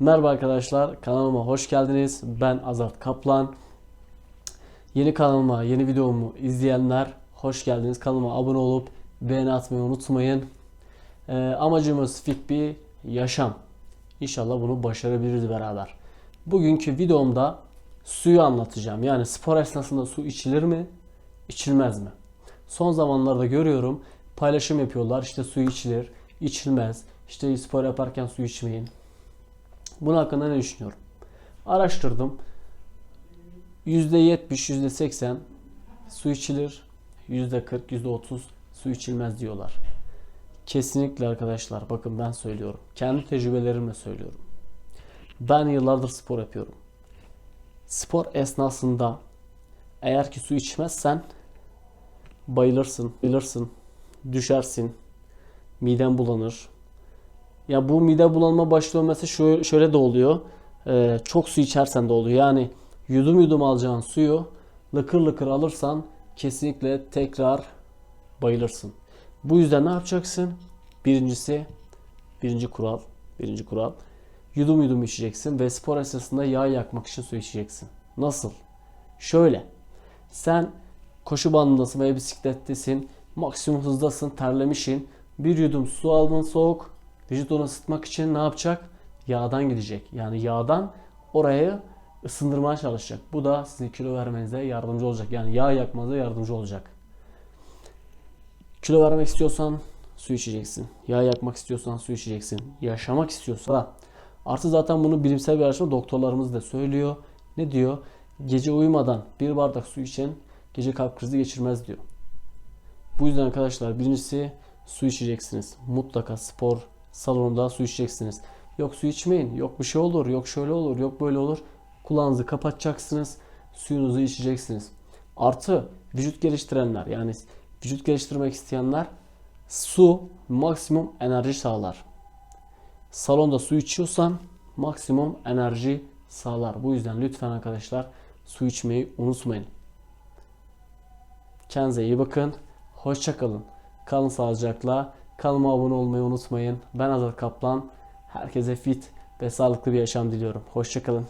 Merhaba arkadaşlar, kanalıma hoş geldiniz. Ben Azat Kaplan. Yeni kanalıma, yeni videomu izleyenler hoş geldiniz. Kanalıma abone olup beğeni atmayı unutmayın. Ee, amacımız fit bir yaşam. İnşallah bunu başarabiliriz beraber. Bugünkü videomda suyu anlatacağım. Yani spor esnasında su içilir mi, içilmez mi? Son zamanlarda görüyorum paylaşım yapıyorlar. İşte su içilir, içilmez. İşte spor yaparken su içmeyin. Bunun hakkında ne düşünüyorum? Araştırdım. %70, %80 su içilir. %40, %30 su içilmez diyorlar. Kesinlikle arkadaşlar bakın ben söylüyorum. Kendi tecrübelerimle söylüyorum. Ben yıllardır spor yapıyorum. Spor esnasında eğer ki su içmezsen bayılırsın, bayılırsın, düşersin, miden bulanır. Ya bu mide bulanma başlıyor mesela şöyle, şöyle de oluyor. Ee, çok su içersen de oluyor. Yani yudum yudum alacağın suyu lıkır lıkır alırsan kesinlikle tekrar bayılırsın. Bu yüzden ne yapacaksın? Birincisi, birinci kural, birinci kural. Yudum yudum içeceksin ve spor esnasında yağ yakmak için su içeceksin. Nasıl? Şöyle. Sen koşu bandındasın veya bisiklettesin. Maksimum hızdasın, terlemişsin. Bir yudum su aldın soğuk. Vücut onu ısıtmak için ne yapacak? Yağdan gidecek. Yani yağdan orayı ısındırmaya çalışacak. Bu da sizin kilo vermenize yardımcı olacak. Yani yağ yakmanıza yardımcı olacak. Kilo vermek istiyorsan su içeceksin. Yağ yakmak istiyorsan su içeceksin. Yaşamak istiyorsan artı zaten bunu bilimsel bir araştırma doktorlarımız da söylüyor. Ne diyor? Gece uyumadan bir bardak su içen gece kalp krizi geçirmez diyor. Bu yüzden arkadaşlar birincisi su içeceksiniz. Mutlaka spor salonunda su içeceksiniz. Yok su içmeyin. Yok bir şey olur. Yok şöyle olur. Yok böyle olur. Kulağınızı kapatacaksınız. Suyunuzu içeceksiniz. Artı vücut geliştirenler yani vücut geliştirmek isteyenler su maksimum enerji sağlar. Salonda su içiyorsan maksimum enerji sağlar. Bu yüzden lütfen arkadaşlar su içmeyi unutmayın. Kendinize iyi bakın. Hoşçakalın. Kalın sağlıcakla. Kanalıma abone olmayı unutmayın. Ben Azat Kaplan. Herkese fit ve sağlıklı bir yaşam diliyorum. Hoşçakalın.